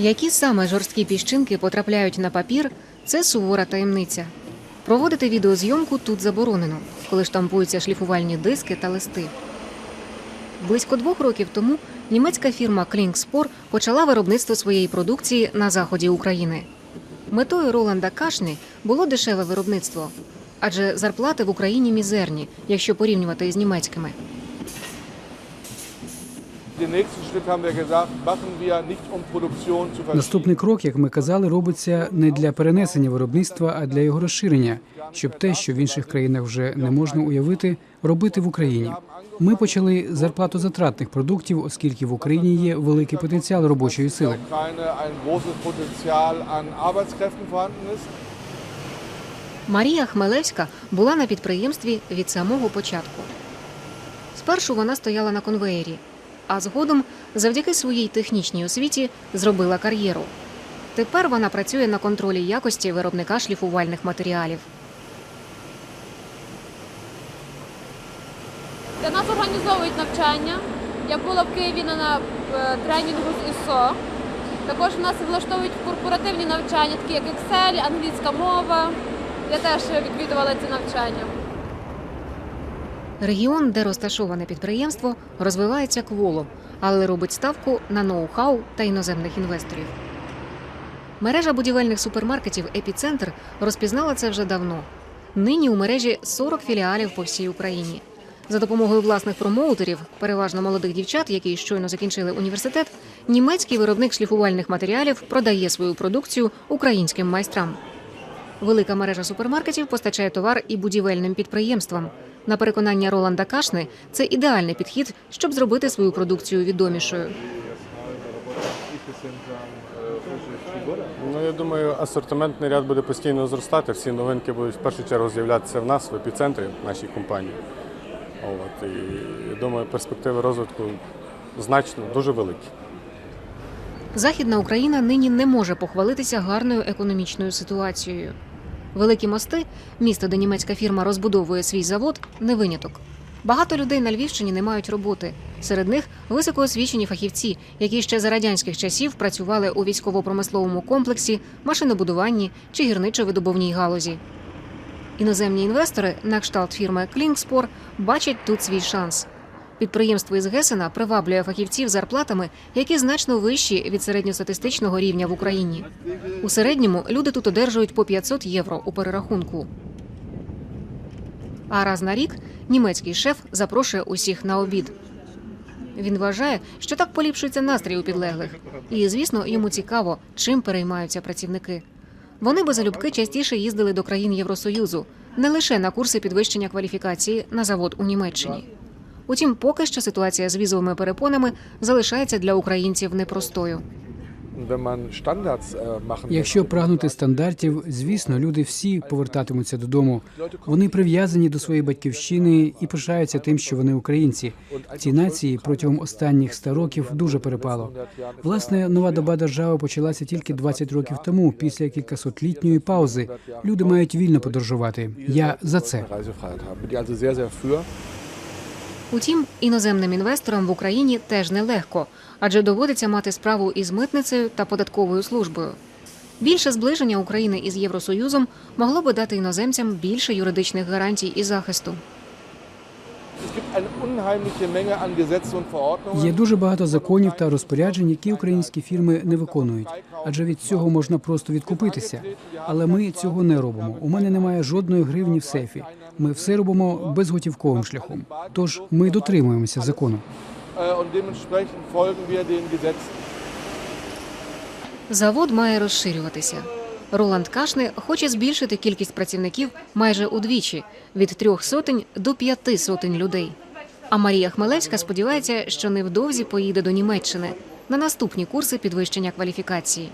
Які саме жорсткі піщинки потрапляють на папір, це сувора таємниця. Проводити відеозйомку тут заборонено, коли штампуються шліфувальні диски та листи. Близько двох років тому німецька фірма Клінгспор почала виробництво своєї продукції на заході України. Метою Роланда Кашни було дешеве виробництво, адже зарплати в Україні мізерні, якщо порівнювати із німецькими. Наступний крок, як ми казали, робиться не для перенесення виробництва, а для його розширення, щоб те, що в інших країнах вже не можна уявити, робити в Україні. Ми почали з зарплатозатратних продуктів, оскільки в Україні є великий потенціал робочої сили. Марія Хмелевська була на підприємстві від самого початку. Спершу вона стояла на конвеєрі, а згодом, завдяки своїй технічній освіті, зробила кар'єру. Тепер вона працює на контролі якості виробника шліфувальних матеріалів. Для нас організовують навчання. Я була в Києві на, е, тренінгу з ІСО. Також нас влаштовують корпоративні навчання, такі як Excel, англійська мова. Я теж відвідувала ці навчання. Регіон, де розташоване підприємство, розвивається кволо, але робить ставку на ноу-хау та іноземних інвесторів. Мережа будівельних супермаркетів Епіцентр розпізнала це вже давно. Нині у мережі 40 філіалів по всій Україні. За допомогою власних промоутерів, переважно молодих дівчат, які щойно закінчили університет, німецький виробник шліфувальних матеріалів продає свою продукцію українським майстрам. Велика мережа супермаркетів постачає товар і будівельним підприємствам. На переконання Роланда Кашни, це ідеальний підхід, щоб зробити свою продукцію відомішою. Ну, я думаю, асортиментний ряд буде постійно зростати. Всі новинки будуть в першу чергу з'являтися в нас в епіцентрі нашій компанії. От, і я думаю, перспективи розвитку значно дуже великі. Західна Україна нині не може похвалитися гарною економічною ситуацією. Великі мости, місто, де німецька фірма розбудовує свій завод, не виняток. Багато людей на Львівщині не мають роботи. Серед них високоосвічені фахівці, які ще за радянських часів працювали у військово-промисловому комплексі, машинобудуванні чи гірничо-видобувній галузі. Іноземні інвестори, на кшталт фірми Клінгспор, бачать тут свій шанс. Підприємство із Гесена приваблює фахівців зарплатами, які значно вищі від середньостатистичного рівня в Україні. У середньому люди тут одержують по 500 євро у перерахунку. А раз на рік німецький шеф запрошує усіх на обід. Він вважає, що так поліпшується настрій у підлеглих. І, звісно, йому цікаво, чим переймаються працівники. Вони би залюбки частіше їздили до країн Євросоюзу, не лише на курси підвищення кваліфікації на завод у Німеччині. Утім, поки що ситуація з візовими перепонами залишається для українців непростою. Machen Якщо прагнути стандартів, звісно, люди всі повертатимуться додому. Вони прив'язані до своєї батьківщини і пишаються тим, що вони українці. Ці нації протягом останніх 100 років дуже перепало. Власне, нова доба держави почалася тільки 20 років тому, після кількасотлітньої паузи. Люди мають вільно подорожувати. Я за це. Утім, іноземним інвесторам в Україні теж нелегко, адже доводиться мати справу із митницею та податковою службою. Більше зближення України із Євросоюзом могло би дати іноземцям більше юридичних гарантій і захисту. Є дуже багато законів та розпоряджень, які українські фірми не виконують, адже від цього можна просто відкупитися. Але ми цього не робимо. У мене немає жодної гривні в сейфі. Ми все робимо безготівковим шляхом. Тож ми дотримуємося закону. Äh. Завод має розширюватися. Роланд Кашни хоче збільшити кількість працівників майже удвічі від трьох сотень до п'яти сотень людей. А Марія Хмелевська сподівається, що невдовзі поїде до Німеччини на наступні курси підвищення кваліфікації.